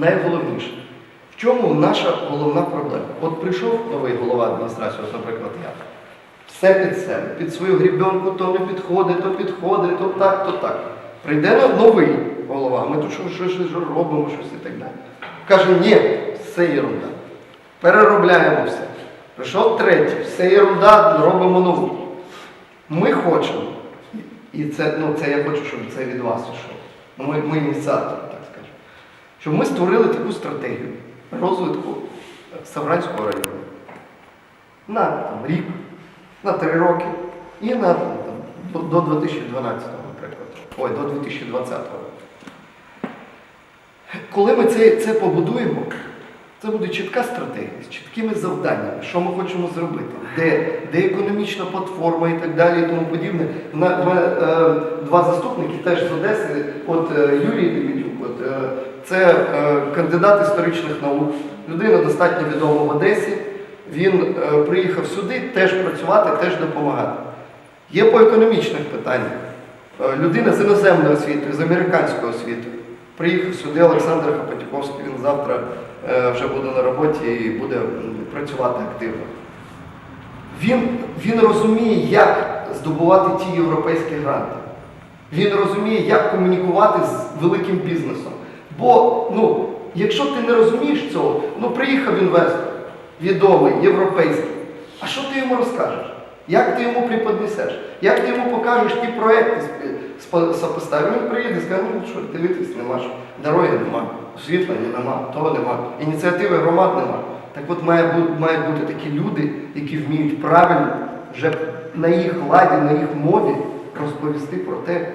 найголовніше. В чому наша головна проблема? От прийшов новий голова адміністрації, от, наприклад, я. Все під себе, під свою грібенку то не підходить, то підходить, то так, то так. Прийде новий голова, ми тут щось, щось, робимо, щось і так далі. Каже, ні, все єрунда. Переробляємо все. Прийшов третій, все єрунда, робимо нову. Ми хочемо, і це, ну, це я хочу, щоб це від вас йшло. Ми, ми ініціатори, так скажемо. Щоб ми створили таку стратегію розвитку Савранського району на там, рік, на три роки і на там, до, до 2012, наприклад. Ой, до 2020. Коли ми це, це побудуємо, це буде чітка стратегія з чіткими завданнями, що ми хочемо зробити, де, де економічна платформа і так далі, і тому подібне. На- в е, два заступники теж з Одеси, от е, Юрій Демідюк, це е, кандидат історичних наук, людина достатньо відома в Одесі. Він е, приїхав сюди теж працювати, теж допомагати. Є по економічних питаннях. Е, Людина з іноземною освітою, з американською освітою. Приїхав сюди Олександр Хапатіковський, він завтра е, вже буде на роботі і буде працювати активно. Він, він розуміє, як здобувати ті європейські гранти. Він розуміє, як комунікувати з великим бізнесом. Бо, ну, якщо ти не розумієш цього, ну приїхав інвестор, відомий, європейський. А що ти йому розкажеш? Як ти йому преподнесеш? Як ти йому покажеш ті проекти спо- Він приїде і скаже, ну що, дивитись нема що. Дороги нема, освітлення нема, того нема, ініціативи громад нема. Так от має бути, мають бути такі люди, які вміють правильно, вже на їх ладі, на їх мові розповісти про те,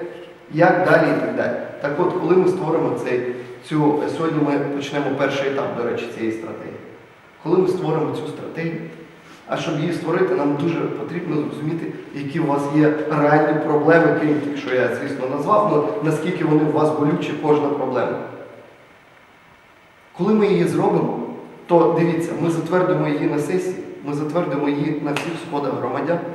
як далі і так далі. Так от, коли ми створимо цей, цю, сьогодні ми почнемо перший етап, до речі, цієї стратегії. Коли ми створимо цю стратегію, а щоб її створити, нам дуже потрібно зрозуміти, які у вас є реальні проблеми, крім тих, що я, звісно, назвав, але наскільки вони у вас болючі, кожна проблема. Коли ми її зробимо, то дивіться, ми затвердимо її на сесії, ми затвердимо її на всіх сходах громадян.